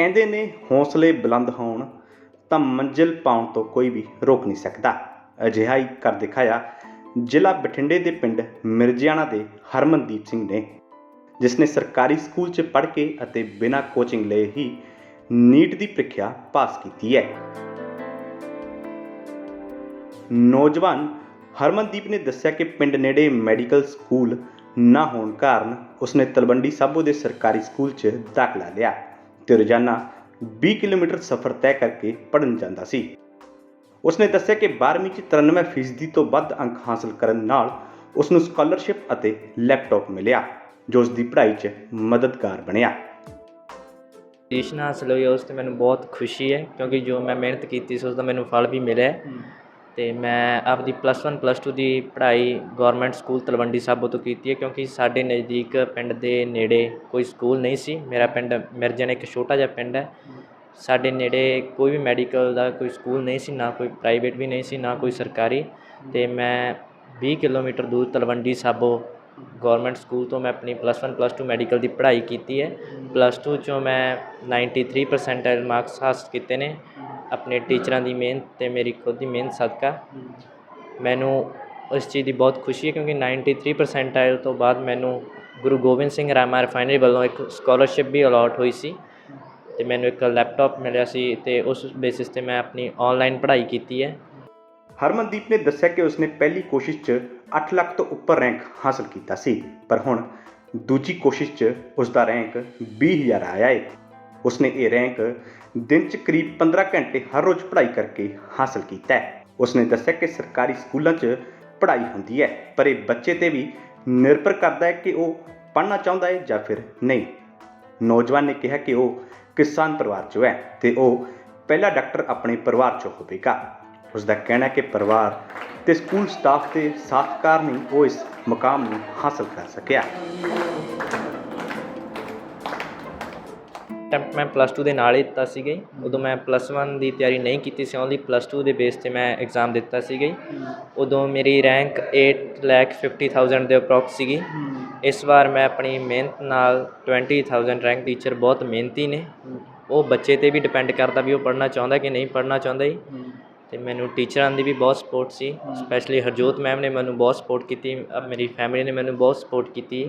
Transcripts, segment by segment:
ਕਹਿੰਦੇ ਨੇ ਹੌਸਲੇ ਬੁਲੰਦ ਹੋਣ ਤਾਂ ਮੰਜ਼ਿਲ ਪਾਉਣ ਤੋਂ ਕੋਈ ਵੀ ਰੋਕ ਨਹੀਂ ਸਕਦਾ। ਅਜਿਹਾ ਹੀ ਕਰ ਦਿਖਾਇਆ ਜ਼ਿਲ੍ਹਾ ਬਠਿੰਡੇ ਦੇ ਪਿੰਡ ਮਿਰਜਿਆਣਾ ਦੇ ਹਰਮਨਦੀਪ ਸਿੰਘ ਨੇ, ਜਿਸ ਨੇ ਸਰਕਾਰੀ ਸਕੂਲ 'ਚ ਪੜ੍ਹ ਕੇ ਅਤੇ ਬਿਨਾਂ ਕੋਚਿੰਗ ਲਏ ਹੀ ਨੀਟ ਦੀ ਪ੍ਰੀਖਿਆ ਪਾਸ ਕੀਤੀ ਹੈ। ਨੌਜਵਾਨ ਹਰਮਨਦੀਪ ਨੇ ਦੱਸਿਆ ਕਿ ਪਿੰਡ ਨੇੜੇ ਮੈਡੀਕਲ ਸਕੂਲ ਨਾ ਹੋਣ ਕਾਰਨ ਉਸਨੇ ਤਲਵੰਡੀ ਸਾਬੋ ਦੇ ਸਰਕਾਰੀ ਸਕੂਲ 'ਚ ਦਾਖਲਾ ਲਿਆ। ਤੇ ਰੋਜ਼ਾਨਾ 20 ਕਿਲੋਮੀਟਰ ਸਫ਼ਰ ਤੈਅ ਕਰਕੇ ਪੜ੍ਹਨ ਜਾਂਦਾ ਸੀ। ਉਸਨੇ ਦੱਸਿਆ ਕਿ 12ਵੀਂ 'ਚ 93% ਤੋਂ ਵੱਧ ਅੰਕ ਹਾਸਲ ਕਰਨ ਨਾਲ ਉਸ ਨੂੰ ਸਕਾਲਰਸ਼ਿਪ ਅਤੇ ਲੈਪਟਾਪ ਮਿਲਿਆ ਜੋ ਉਸ ਦੀ ਪੜ੍ਹਾਈ 'ਚ ਮਦਦਗਾਰ ਬਣਿਆ। ਪੋਜੀਸ਼ਨ ਹਾਸਲ ਹੋਈ ਉਸ ਤੇ ਮੈਨੂੰ ਬਹੁਤ ਖੁਸ਼ੀ ਹੈ ਕਿਉਂਕਿ ਜੋ ਮੈਂ ਮਿਹਨਤ ਕੀਤੀ ਸੀ ਉਸ ਦਾ ਮੈਨੂੰ ਫਲ ਵੀ ਮਿਲਿਆ। ਅਤੇ ਮੈਂ ਆਪਦੀ ਪਲੱਸ ਵਨ ਪਲੱਸ ਟੂ ਦੀ ਪੜ੍ਹਾਈ ਗੌਰਮੈਂਟ ਸਕੂਲ ਤਲਵੰਡੀ ਸਾਬੋ ਤੋਂ ਕੀਤੀ ਹੈ, ਕਿਉਂਕਿ ਸਾਡੇ ਨਜ਼ਦੀਕ ਪਿੰਡ ਦੇ ਨੇੜੇ ਕੋਈ ਸਕੂਲ ਨਹੀਂ ਸੀ। ਮੇਰਾ ਪਿੰਡ ਮਿਰਜਨ ਇੱਕ ਛੋਟਾ ਜਿਹਾ ਪਿੰਡ ਹੈ। ਸਾਡੇ ਨੇੜੇ ਕੋਈ ਵੀ ਮੈਡੀਕਲ ਦਾ ਕੋਈ ਸਕੂਲ ਨਹੀਂ ਸੀ, ਨਾ ਕੋਈ ਪ੍ਰਾਈਵੇਟ ਵੀ ਨਹੀਂ ਸੀ, ਨਾ ਕੋਈ ਸਰਕਾਰੀ। ਅਤੇ ਮੈਂ 20 ਕਿਲੋਮੀਟਰ ਦੂਰ ਤਲਵੰਡੀ ਸਾਬੋ ਗਵਰਨਮੈਂਟ ਸਕੂਲ ਤੋਂ ਮੈਂ ਆਪਣੀ ਪਲੱਸ 1 ਪਲੱਸ 2 ਮੈਡੀਕਲ ਦੀ ਪੜ੍ਹਾਈ ਕੀਤੀ ਹੈ। ਪਲੱਸ 2 ਚੋਂ ਮੈਂ 93 ਪਰਸੈਂਟਾਈਲ ਮਾਰਕਸ ਹਾਸਲ ਕੀਤੇ ਨੇ। ਆਪਣੇ ਟੀਚਰਾਂ ਦੀ ਮਿਹਨਤ ਤੇ ਮੇਰੀ ਖੁਦ ਦੀ ਮਿਹਨਤ ਸਦਕਾ। ਮੈਨੂੰ ਉਸ ਚੀਜ਼ ਦੀ ਬਹੁਤ ਖੁਸ਼ੀ ਹੈ ਕਿਉਂਕਿ 93 ਪਰਸੈਂਟਾਈਲ ਤੋਂ ਬਾਅਦ ਮੈਨੂੰ ਗੁਰੂ ਗੋਬਿੰਦ ਸਿੰਘ ਰਾਮਾ ਰਿਫਾਈਨਰੀ ਵੱਲੋਂ ਇੱਕ ਸਕਾਲਰਸ਼ਿਪ ਵੀ ਅਲਾਟ ਹੋਈ ਸੀ ਤੇ ਮੈਨੂੰ ਇੱਕ ਲੈਪਟਾਪ ਮਿਲਿਆ ਸੀ ਤੇ ਉਸ ਬੇਸਿਸ ਤੇ ਮੈਂ ਆਪਣੀ ਆਨਲਾਈਨ ਪੜ੍ਹਾਈ ਕੀਤੀ ਹੈ। ਹਰਮਨਦੀਪ ਨੇ ਦੱਸਿਆ ਕਿ ਉਸਨੇ ਪਹਿਲੀ ਕੋਸ਼ਿਸ਼ 'ਚ 8 ਲੱਖ ਤੋਂ ਉੱਪਰ ਰੈਂਕ ਹਾਸਲ ਕੀਤਾ ਸੀ, ਪਰ ਹੁਣ ਦੂਜੀ ਕੋਸ਼ਿਸ਼ 'ਚ ਉਸ ਦਾ ਰੈਂਕ 20000 ਆਇਆ ਹੈ। ਉਸਨੇ ਇਹ ਰੈਂਕ ਦਿਨ 'ਚ ਕਰੀਬ 15 ਘੰਟੇ ਹਰ ਰੋਜ਼ ਪੜ੍ਹਾਈ ਕਰਕੇ ਹਾਸਲ ਕੀਤਾ ਹੈ। ਉਸਨੇ ਦੱਸਿਆ ਕਿ ਸਰਕਾਰੀ ਸਕੂਲਾਂ 'ਚ ਪੜ੍ਹਾਈ ਹੁੰਦੀ ਹੈ, ਪਰ ਇਹ ਬੱਚੇ ਤੇ ਵੀ ਨਿਰਭਰ ਕਰਦਾ ਹੈ ਕਿ ਉਹ ਪੜ੍ਹਨਾ ਚਾਹੁੰਦਾ ਹੈ ਜਾਂ ਫਿਰ ਨਹੀਂ। ਨੌਜਵਾਨ ਨੇ ਕਿਹਾ ਕਿ ਉਹ ਕਿਸਾਨ ਪਰਿਵਾਰ 'ਚੋਂ ਹੈ ਤੇ ਉਹ ਪਹਿਲਾ ਡਾਕਟਰ ਆਪਣੇ ਪਰਿਵਾਰ 'ਚੋਂ ਹੋਵੇਗਾ। ਉਸ ਦਾ ਕਹਿਣਾ ਹੈ ਕਿ ਪਰਿਵਾਰ ਤੇ ਸਕੂਲ ਸਟਾਫ ਦੇ ਸਾਥ ਕਾਰਨ ਹੀ ਉਹ ਇਸ ਮੁਕਾਮ ਨੂੰ ਹਾਸਲ ਕਰ ਸਕਿਆ। ਅਟੈਂਪਟ ਮੈਂ ਪਲੱਸ 2 ਦੇ ਨਾਲ ਹੀ ਦਿੱਤਾ ਸੀਗਾ। ਉਦੋਂ ਮੈਂ ਪਲੱਸ 1 ਦੀ ਤਿਆਰੀ ਨਹੀਂ ਕੀਤੀ ਸੀ ਓਨਲੀ ਪਲੱਸ 2 ਦੇ ਬੇਸ ਤੇ ਮੈਂ ਐਗਜ਼ਾਮ ਦਿੱਤਾ ਸੀਗਾ। ਉਦੋਂ ਮੇਰੀ ਰੈਂਕ 8 ਲੱਖ 50000 ਦੇ ਅਪਰੋਕਸ ਸੀਗੀ। ਇਸ ਵਾਰ ਮੈਂ ਆਪਣੀ ਮਿਹਨਤ ਨਾਲ 20000 ਰੈਂਕ ਟੀਚਰ ਬਹੁਤ ਮਿਹਨਤੀ ਨੇ। ਉਹ ਬੱਚੇ ਤੇ ਵੀ ਡਿਪੈਂਡ ਕਰਦਾ ਵੀ ਉਹ ਪੜ੍ਹਨਾ ਚਾਹੁੰਦਾ ਕਿ ਨਹੀਂ ਪੜ੍ਹਨਾ ਚਾਹੁੰਦਾ ਜੀ। ਤੇ ਮੈਨੂੰ ਟੀਚਰਾਂ ਦੀ ਵੀ ਬਹੁਤ ਸਪੋਰਟ ਸੀ। ਸਪੈਸ਼ਲੀ ਹਰਜੋਤ ਮੈਮ ਨੇ ਮੈਨੂੰ ਬਹੁਤ ਸਪੋਰਟ ਕੀਤੀ ਮੇਰੀ ਫੈਮਿਲੀ ਨੇ ਮੈਨੂੰ ਬਹੁਤ ਸਪੋਰਟ ਕੀਤੀ।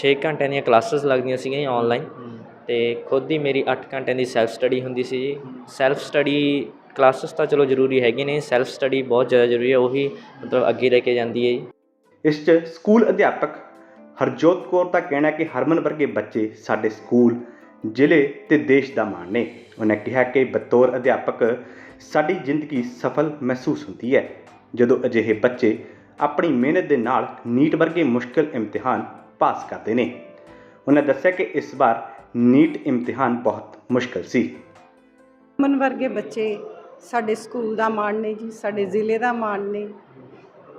6 ਘੰਟਿਆਂ ਦੀਆਂ ਕਲਾਸਿਸ ਲੱਗਦੀਆਂ ਸੀਗੀਆਂ ਆਨਲਾਈਨ ਅਤੇ ਖੁਦ ਹੀ ਮੇਰੀ ਅੱਠ ਘੰਟਿਆਂ ਦੀ ਸੈਲਫ ਸਟੱਡੀ ਹੁੰਦੀ ਸੀ ਜੀ। ਸੈਲਫ ਸਟੱਡੀ ਕਲਾਸਿਸ ਤਾਂ ਚਲੋ ਜ਼ਰੂਰੀ ਹੈਗੀ ਨੇ ਸੈਲਫ ਸਟੱਡੀ ਬਹੁਤ ਜ਼ਿਆਦਾ ਜ਼ਰੂਰੀ ਹੈ, ਉਹੀ ਮਤਲਬ ਅੱਗੇ ਲੈ ਕੇ ਜਾਂਦੀ ਹੈ ਜੀ। ਇਸ 'ਚ ਸਕੂਲ ਅਧਿਆਪਕ ਹਰਜੋਤ ਕੌਰ ਦਾ ਕਹਿਣਾ ਕਿ ਹਰਮਨ ਵਰਗੇ ਬੱਚੇ ਸਾਡੇ ਸਕੂਲ, ਜ਼ਿਲ੍ਹੇ ਤੇ ਦੇਸ਼ ਦਾ ਮਾਣ ਨੇ। ਉਹਨਾਂ ਕਿਹਾ ਕਿ ਬਤੌਰ ਅਧਿਆਪਕ ਸਾਡੀ ਜ਼ਿੰਦਗੀ ਸਫਲ ਮਹਿਸੂਸ ਹੁੰਦੀ ਹੈ। ਜਦੋਂ ਅਜਿਹੇ ਬੱਚੇ ਆਪਣੀ ਮਿਹਨਤ ਦੇ ਨਾਲ ਨੀਟ ਵਰਗੇ ਮੁਸ਼ਕਲ ਇਮਤਿਹਾਨ ਪਾਸ ਕਰਦੇ ਨੇ। ਉਹਨਾਂ ਦੱਸਿਆ ਕਿ ਇਸ ਵਾਰ ਨੀਟ ਇਮਤਿਹਾਨ ਬਹੁਤ ਮੁਸ਼ਕਲ ਸੀ। ਮਨ ਵਰਗੇ ਬੱਚੇ ਸਾਡੇ ਸਕੂਲ ਦਾ ਮਾਣ ਨੇ ਜੀ, ਸਾਡੇ ਜ਼ਿਲ੍ਹੇ ਦਾ ਮਾਣ ਨੇ,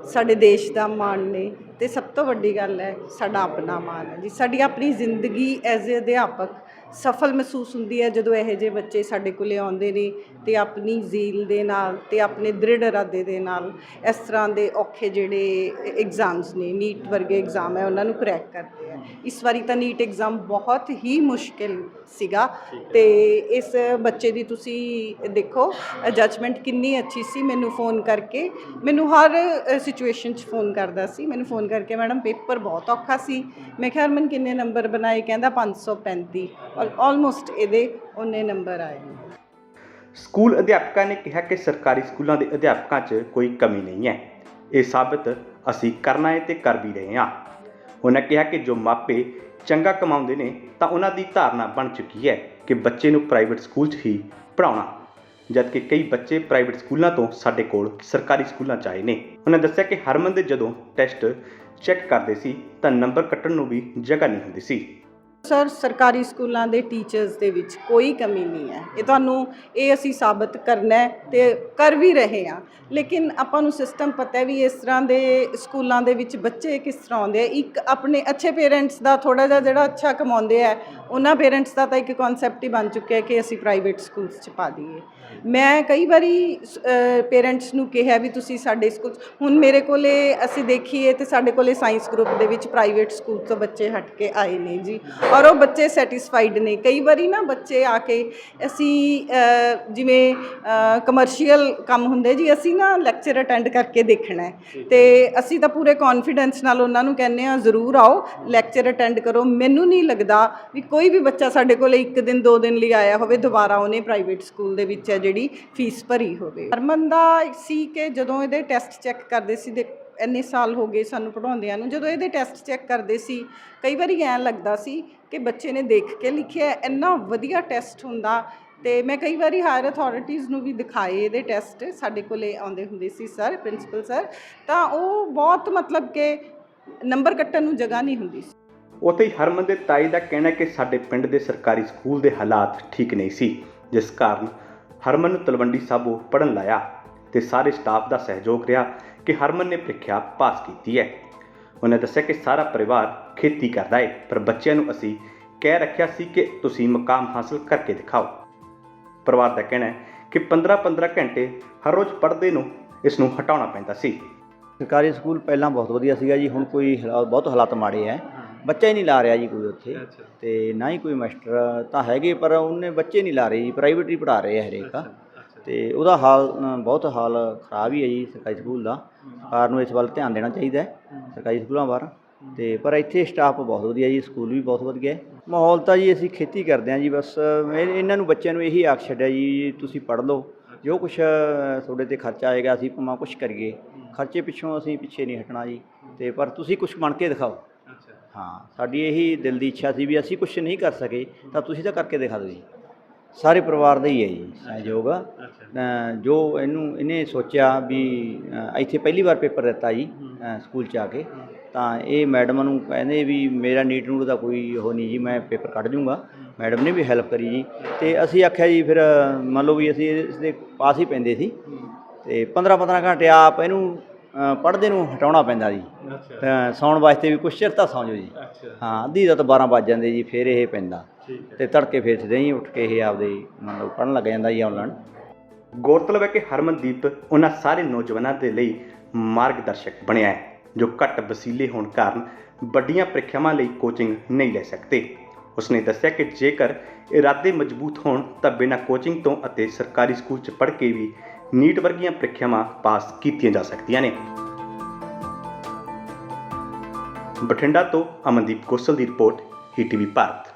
ਸਾਡੇ ਦੇਸ਼ ਦਾ ਮਾਣ ਨੇ ਤੇ ਸਭ ਤੋਂ ਵੱਡੀ ਗੱਲ ਹੈ, ਸਾਡਾ ਆਪਣਾ ਮਾਣ ਹੈ ਜੀ। ਸਾਡੀ ਆਪਣੀ ਜ਼ਿੰਦਗੀ ਐਜ਼ ਅ ਅਧਿਆਪਕ ਸਫਲ ਮਹਿਸੂਸ ਹੁੰਦੀ ਹੈ ਜਦੋਂ ਇਹੋ ਜਿਹੇ ਬੱਚੇ ਸਾਡੇ ਕੋਲੇ ਆਉਂਦੇ ਨੇ ਤੇ ਆਪਣੀ ਜ਼ੀਲ ਦੇ ਨਾਲ ਤੇ ਆਪਣੇ ਦ੍ਰਿੜ ਇਰਾਦੇ ਦੇ ਨਾਲ ਇਸ ਤਰ੍ਹਾਂ ਦੇ ਔਖੇ ਜਿਹੜੇ ਐਗਜ਼ਾਮਸ ਨੇ ਨੀਟ ਵਰਗੇ ਐਗਜ਼ਾਮ ਹੈ, ਉਹਨਾਂ ਨੂੰ ਕਰੈਕ ਕਰਦੇ ਆ। ਇਸ ਵਾਰੀ ਤਾਂ ਨੀਟ ਐਗਜ਼ਾਮ ਬਹੁਤ ਹੀ ਮੁਸ਼ਕਿਲ ਸੀਗਾ ਤੇ ਇਸ ਬੱਚੇ ਦੀ ਤੁਸੀਂ ਦੇਖੋ ਜਜਮੈਂਟ ਕਿੰਨੀ ਅੱਛੀ ਸੀ ਮੈਨੂੰ ਫੋਨ ਕਰਕੇ। ਮੈਨੂੰ ਹਰ ਸਿਚੁਏਸ਼ਨ 'ਚ ਫੋਨ ਕਰਦਾ ਸੀ। ਮੈਨੂੰ ਫੋਨ ਕਰਕੇ ਮੈਡਮ ਪੇਪਰ ਬਹੁਤ ਔਖਾ ਸੀ। ਮੈਂ ਕਿਹਾ ਹਰਮਨ ਕਿੰਨੇ ਨੰਬਰ ਬਣਾਏ? ਕਹਿੰਦਾ 535 ਔਰ ਆਲਮੋਸਟ ਇਹਦੇ ਉਹਨੇ ਨੰਬਰ ਆਏ ਸਕੂਲ ਅਧਿਆਪਕਾਂ ਨੇ ਕਿਹਾ ਕਿ ਸਰਕਾਰੀ ਸਕੂਲਾਂ ਦੇ ਅਧਿਆਪਕਾਂ 'ਚ ਕੋਈ ਕਮੀ ਨਹੀਂ ਹੈ। ਇਹ ਸਾਬਤ ਅਸੀਂ ਕਰਨਾ ਹੈ ਤੇ ਕਰ ਵੀ ਰਹੇ ਹਾਂ। ਉਹਨਾਂ ਕਿਹਾ ਕਿ ਜੋ ਮਾਪੇ ਚੰਗਾ ਕਮਾਉਂਦੇ ਨੇ, ਤਾਂ ਉਹਨਾਂ ਦੀ ਧਾਰਨਾ ਬਣ ਚੁੱਕੀ ਹੈ ਕਿ ਬੱਚੇ ਨੂੰ ਪ੍ਰਾਈਵੇਟ ਸਕੂਲ 'ਚ ਹੀ ਪੜਾਉਣਾ ਜਦਕਿ ਕਈ ਬੱਚੇ ਪ੍ਰਾਈਵੇਟ ਸਕੂਲਾਂ ਤੋਂ ਸਾਡੇ ਕੋਲ ਸਰਕਾਰੀ ਸਕੂਲਾਂ 'ਚ ਆਏ ਨੇ। ਉਹਨਾਂ ਦੱਸਿਆ ਕਿ ਹਰਮਨ ਦੇ ਜਦੋਂ ਟੈਸਟ ਚੈੱਕ ਕਰਦੇ ਸੀ, ਤਾਂ ਨੰਬਰ ਕੱਟਣ ਨੂੰ ਵੀ ਜਗ੍ਹਾ ਨਹੀਂ ਹੁੰਦੀ ਸੀ। ਸਰ, ਸਰਕਾਰੀ ਸਕੂਲਾਂ ਦੇ ਟੀਚਰਸ ਦੇ ਵਿੱਚ ਕੋਈ ਕਮੀ ਨਹੀਂ ਹੈ। ਇਹ ਤੁਹਾਨੂੰ, ਇਹ ਅਸੀਂ ਸਾਬਤ ਕਰਨਾ ਹੈ ਤੇ ਕਰ ਵੀ ਰਹੇ ਹਾਂ। ਲੇਕਿਨ ਆਪਾਂ ਨੂੰ ਸਿਸਟਮ ਪਤਾ ਹੈ ਵੀ ਇਸ ਤਰ੍ਹਾਂ ਦੇ ਸਕੂਲਾਂ ਦੇ ਵਿੱਚ ਬੱਚੇ ਕਿਸ ਤਰ੍ਹਾਂ ਆਉਂਦੇ ਆ। ਇੱਕ ਆਪਣੇ ਅੱਛੇ ਪੇਰੈਂਟਸ ਦਾ ਥੋੜਾ ਜਿਹਾ ਜਿਹੜਾ ਅੱਛਾ ਕਮਾਉਂਦੇ ਆ, ਉਹਨਾਂ ਪੇਰੈਂਟਸ ਦਾ ਤਾਂ ਇੱਕ ਕਨਸੈਪਟ ਹੀ ਬਣ ਚੁੱਕਿਆ ਕਿ ਅਸੀਂ ਪ੍ਰਾਈਵੇਟ ਸਕੂਲਸ 'ਚ ਪਾ ਦਈਏ। ਮੈਂ ਕਈ ਵਾਰੀ ਪੇਰੈਂਟਸ ਨੂੰ ਕਿਹਾ ਵੀ ਤੁਸੀਂ ਸਾਡੇ ਸਕੂਲ, ਹੁਣ ਮੇਰੇ ਕੋਲੇ ਅਸੀਂ ਦੇਖੀਏ ਤੇ ਸਾਡੇ ਕੋਲੇ ਸਾਇੰਸ ਗਰੁੱਪ ਦੇ ਵਿੱਚ ਪ੍ਰਾਈਵੇਟ ਸਕੂਲ ਤੋਂ ਬੱਚੇ ਹਟ ਕੇ ਆਏ ਨੇ ਜੀ। ਔਰ ਉਹ ਬੱਚੇ ਸੈਟੀਸਫਾਈਡ ਨੇ। ਕਈ ਵਾਰੀ ਨਾ ਬੱਚੇ ਆ ਕੇ ਅਸੀਂ ਜਿਵੇਂ ਕਮਰਸ਼ੀਅਲ ਕੰਮ ਹੁੰਦੇ ਜੀ ਅਸੀਂ ਨਾ ਲੈਕਚਰ ਅਟੈਂਡ ਕਰਕੇ ਦੇਖਣਾ ਤੇ ਅਸੀਂ ਤਾਂ ਪੂਰੇ ਕੌਨਫੀਡੈਂਸ ਨਾਲ ਉਹਨਾਂ ਨੂੰ ਕਹਿੰਦੇ ਆ ਜ਼ਰੂਰ ਆਓ ਲੈਕਚਰ ਅਟੈਂਡ ਕਰੋ। ਮੈਨੂੰ ਨਹੀਂ ਲੱਗਦਾ ਵੀ ਕੋਈ ਵੀ ਬੱਚਾ ਸਾਡੇ ਕੋਲੇ ਇੱਕ ਦਿਨ ਦੋ ਦਿਨ ਲਈ ਆਇਆ ਹੋਵੇ ਦੁਬਾਰਾ ਉਹਨੇ ਪ੍ਰਾਈਵੇਟ ਸਕੂਲ ਦੇ ਵਿੱਚ ਹੈ ਜਿਹੜੀ ਫੀਸ ਭਰੀ ਹੋਵੇ। ਹਰਮਨ ਦਾ ਸੀ ਕਿ ਜਦੋਂ ਇਹਦੇ ਟੈਸਟ ਚੈੱਕ ਕਰਦੇ ਸੀ ਦੇ ਇੰਨੇ ਸਾਲ ਹੋ ਗਏ ਸਾਨੂੰ ਪੜਾਉਂਦਿਆਂ ਨੂੰ ਜਦੋਂ ਇਹਦੇ ਟੈਸਟ ਚੈੱਕ ਕਰਦੇ ਸੀ ਕਈ ਵਾਰੀ ਐਂ ਲੱਗਦਾ ਸੀ ਕਿ ਬੱਚੇ ਨੇ ਦੇਖ ਕੇ ਲਿਖਿਆ ਇੰਨਾ ਵਧੀਆ ਟੈਸਟ ਹੁੰਦਾ। ਤੇ ਮੈਂ ਕਈ ਵਾਰੀ ਹਾਇਰ ਅਥਾਰਟੀਜ਼ ਨੂੰ ਵੀ ਦਿਖਾਏ ਇਹਦੇ ਟੈਸਟ ਸਾਡੇ ਕੋਲੇ ਆਉਂਦੇ ਹੁੰਦੇ ਸੀ ਸਰ ਪ੍ਰਿੰਸੀਪਲ ਸਰ ਤਾਂ ਉਹ ਬਹੁਤ ਮਤਲਬ ਕਿ ਨੰਬਰ ਕੱਟਣ ਨੂੰ ਜਗ੍ਹਾ ਨਹੀਂ ਹੁੰਦੀ ਸੀ। ਉੱਥੇ ਹੀ ਹਰਮਨ ਦੇ ਤਾਈ ਦਾ ਕਹਿਣਾ ਕਿ ਸਾਡੇ ਪਿੰਡ ਦੇ ਸਰਕਾਰੀ ਸਕੂਲ ਦੇ ਹਾਲਾਤ ਠੀਕ ਨਹੀਂ ਸੀ, ਜਿਸ ਕਾਰਨ ਹਰਮਨ ਨੂੰ ਤਲਵੰਡੀ ਸਾਬੋ ਪੜਨ ਲਾਇਆ ਤੇ ਸਾਰੇ ਸਟਾਫ ਦਾ ਸਹਿਯੋਗ ਰਿਹਾ ਕਿ ਹਰਮਨ ਨੇ ਪ੍ਰੀਖਿਆ ਪਾਸ ਕੀਤੀ ਹੈ। ਉਹਨੇ ਦੱਸਿਆ ਕਿ ਸਾਰਾ ਪਰਿਵਾਰ ਖੇਤੀ ਕਰਦਾ ਹੈ ਪਰ ਬੱਚਿਆਂ ਨੂੰ ਅਸੀਂ ਕਹਿ ਰੱਖਿਆ ਸੀ ਕਿ ਤੁਸੀਂ ਮਕਾਮ ਹਾਸਲ ਕਰਕੇ ਦਿਖਾਓ। ਪਰਿਵਾਰ ਦਾ ਕਹਿਣਾ ਹੈ ਕਿ 15-15 ਘੰਟੇ ਹਰ ਰੋਜ਼ ਪੜ੍ਹਦੇ ਨੂੰ ਇਸ ਨੂੰ ਹਟਾਉਣਾ ਪੈਂਦਾ ਸੀ। ਸਰਕਾਰੀ ਸਕੂਲ ਪਹਿਲਾਂ ਬਹੁਤ ਵਧੀਆ ਸੀਗਾ ਜੀ ਹੁਣ ਕੋਈ ਹਾਲਾਤ ਬਹੁਤ ਹਾਲਾਤ ਮਾੜੇ ਐ। ਬੱਚਾ ਹੀ ਨਹੀਂ ਲਾ ਰਿਹਾ ਜੀ ਕੋਈ ਉੱਥੇ। ਤੇ ਨਾ ਹੀ ਕੋਈ ਮਾਸਟਰ ਤਾਂ ਹੈਗੇ ਪਰ ਉਹਨੇ ਬੱਚੇ ਨਹੀਂ ਲਾ ਰਹੇ ਜੀ ਪ੍ਰਾਈਵੇਟ ਹੀ ਪੜ੍ਹਾ ਰਹੇ ਆ ਹਰੇਕ। ਤੇ ਉਹਦਾ ਹਾਲ ਅ, ਬਹੁਤ ਹਾਲ ਖਰਾਬ ਹੀ ਹੈ ਜੀ ਸਰਕਾਰੀ ਸਕੂਲ ਦਾ। ਸਰਕਾਰ ਨੂੰ ਇਸ ਵੱਲ ਧਿਆਨ ਦੇਣਾ ਚਾਹੀਦਾ ਹੈ ਸਰਕਾਰੀ ਸਕੂਲਾਂ ਬਾਰੇ ਤੇ ਪਰ ਇੱਥੇ ਸਟਾਫ ਬਹੁਤ ਵਧੀਆ ਜੀ ਸਕੂਲ ਵੀ ਬਹੁਤ ਵਧੀਆ ਹੈ। ਮਾਹੌਲ ਤਾਂ ਜੀ ਅਸੀਂ ਖੇਤੀ ਕਰਦੇ ਹਾਂ ਜੀ ਬਸ। ਇਹ- ਇਹਨਾਂ ਨੂੰ ਬੱਚਿਆਂ ਨੂੰ ਇਹੀ ਆਖ ਛੱਡਿਆ ਜੀ ਤੁਸੀਂ ਪੜ੍ਹ ਲਓ। ਜੋ ਕੁਛ ਤੁਹਾਡੇ ਤੇ ਖਰਚਾ ਆਏਗਾ ਅਸੀਂ ਭਾਵੇਂ ਕੁਛ ਕਰੀਏ। ਖਰਚੇ ਪਿੱਛੋਂ ਅਸੀਂ ਪਿੱਛੇ ਨਹੀਂ ਹਟਣਾ ਜੀ। ਤੇ ਪਰ ਤੁਸੀਂ ਕੁਛ ਬਣ ਕੇ ਦਿਖਾਓ। ਹਾਂ ਸਾਡੀ ਇਹੀ ਦਿਲ ਦੀ ਇੱਛਾ ਸੀ ਵੀ ਅਸੀਂ ਕੁਛ ਨਹੀਂ ਕਰ ਸਕੇ ਤਾਂ ਤੁਸੀਂ ਤਾਂ ਕਰਕੇ ਦਿਖਾ ਦਿਓ ਜੀ। ਸਾਰੇ ਪਰਿਵਾਰ ਦਾ ਹੀ ਹੈ ਜੀ ਸਹਿਯੋਗ। ਜੋ ਇਹਨੂੰ ਇਹਨੇ ਸੋਚਿਆ ਵੀ ਇੱਥੇ ਪਹਿਲੀ ਵਾਰ ਪੇਪਰ ਦਿੱਤਾ ਜੀ ਸਕੂਲ ਚ ਆ ਕੇ। ਤਾਂ ਇਹ ਮੈਡਮ ਨੂੰ ਕਹਿੰਦੇ ਵੀ ਮੇਰਾ ਨੀਟ ਨੂਟ ਦਾ ਕੋਈ ਉਹ ਨਹੀਂ ਜੀ ਮੈਂ ਪੇਪਰ ਕੱਢ ਜੂੰਗਾ। ਮੈਡਮ ਨੇ ਵੀ ਹੈਲਪ ਕਰੀ ਜੀ। ਤੇ ਅਸੀਂ ਆਖਿਆ ਜੀ ਫਿਰ ਮੰਨ ਲਓ ਵੀ ਅਸੀਂ ਇਸ ਦੇ ਪਾਸ ਹੀ ਪੈਂਦੇ ਸੀ। ਤੇ 15 15 ਘੰਟੇ ਆਪ ਇਹਨੂੰ ਪੜ੍ਹਦੇ ਨੂੰ ਹਟਾਉਣਾ ਪੈਂਦਾ ਜੀ। ਤਾਂ ਸੌਣ ਵਾਸਤੇ ਵੀ ਕੁਛ ਚਿਰ ਤਾਂ ਸੌਂ ਜਾਓ ਜੀ। ਹਾਂ ਅੱਧੀ ਦਾ ਤਾਂ 12 ਵੱਜ ਜਾਂਦੇ ਜੀ ਫਿਰ ਇਹ ਪੈਂਦਾ। ਤੇ ਤੜਕੇ ਫਿਰ ਸਿੱਧੇ ਹੀ ਉੱਠ ਕੇ ਇਹ ਆਪਦੇ ਮੰਨ ਲਓ ਪੜ੍ਹਨ ਲੱਗ ਜਾਂਦਾ ਜੀ ਆਨਲਾਈਨ ਗੌਰਤਲਬ ਹੈ ਕਿ ਹਰਮਨਦੀਪ ਉਹਨਾਂ ਸਾਰੇ ਨੌਜਵਾਨਾਂ ਦੇ ਲਈ ਮਾਰਗਦਰਸ਼ਕ ਬਣਿਆ ਹੈ ਜੋ ਘੱਟ ਵਸੀਲੇ ਹੋਣ ਕਾਰਨ ਵੱਡੀਆਂ ਪ੍ਰੀਖਿਆਵਾਂ ਲਈ ਕੋਚਿੰਗ ਨਹੀਂ ਲੈ ਸਕਦੇ। ਉਸਨੇ ਦੱਸਿਆ ਕਿ ਜੇਕਰ ਇਰਾਦੇ ਮਜ਼ਬੂਤ ਹੋਣ ਤਾਂ ਬਿਨਾਂ ਕੋਚਿੰਗ ਤੋਂ ਅਤੇ ਸਰਕਾਰੀ ਸਕੂਲ 'ਚ ਪੜ੍ਹ ਕੇ ਵੀ ਨੀਟ ਵਰਗੀਆਂ ਪ੍ਰੀਖਿਆਵਾਂ ਪਾਸ ਕੀਤੀਆਂ ਜਾ ਸਕਦੀਆਂ ਨੇ। ਬਠਿੰਡਾ ਤੋਂ ਅਮਨਦੀਪ ਗੋਸਲ ਦੀ ਰਿਪੋਰਟ ਈਟੀਵੀ ਭਾਰਤ।